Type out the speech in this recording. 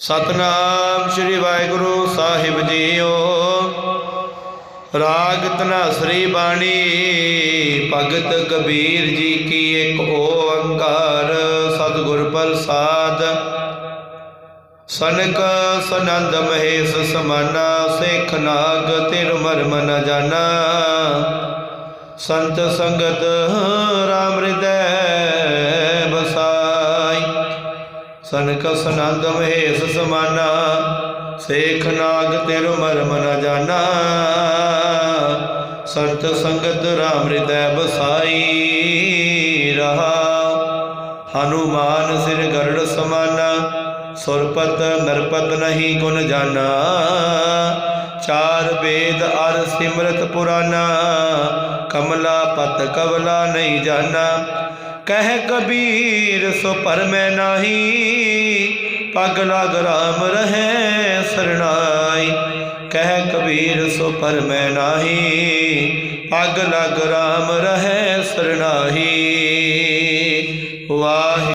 ਸਤਨਾਮ ਸ੍ਰੀ ਵਾਹਿਗੁਰੂ ਸਾਹਿਬ ਜੀਓ। ਰਾਗ ਤਨਾਸਰੀ ਬਾਣੀ, ਭਗਤ ਕਬੀਰ ਜੀ ਕੀ ਇੱਕ ਓੰਕਾਰ ਸਤਿਗੁਰ ਪ੍ਰਸਾਦ। ਸਨਕ ਸਨੰਦ ਮਹੇਸ਼ ਸਮਾਨਾ, ਸੇਖ ਨਾਗ ਤਿਰ ਮਰਮ ਨ ਜਾਣਾ ਸੰਤ ਸੰਗਤ ਰਾਮ ਹਿਰਦੈ ਸਨਕ ਸਨੰਦ ਮਹੇਸ਼ ਸਮਾਨਾ, ਸੇਖ ਨਾਗ ਤਿਰ ਮਰਮ ਨ ਜਾਣਾ ਸੰਤ ਸੰਗਤ ਰਾਮ ਹਿਰਦੈ ਬਸਾਈ ਰਹਾ। ਹਨੂਮਾਨ ਸਿਰ ਗਰੜ ਸਮਾਨਾ, ਸੁਰਪਤ ਨਰਪਤ ਨਹੀਂ ਗੁਣ ਜਾਣਾ ਚਾਰ ਵੇਦ ਅਰ ਸਿਮਰਤ ਪੁਰਾਨਾ, ਕਮਲਾ ਪਤ ਕਵਲਾ ਨਹੀਂ ਜਾਣਾ ਕਹਿ ਕਬੀਰ, ਸੋ ਪਰ ਮੈਂ ਨਾਹੀ। ਪਗ ਲਗ ਰਾਮ ਰਹੇ ਸਰਣਾਈ। ਕਹਿ ਕਬੀਰ, ਸੋ ਪਰ ਮੈਂ ਨਾਹੀ। ਪਗ ਲਗ ਰਾਮ ਰਹੇ ਸਰਣਾਹੀ। ਵਾਹਿ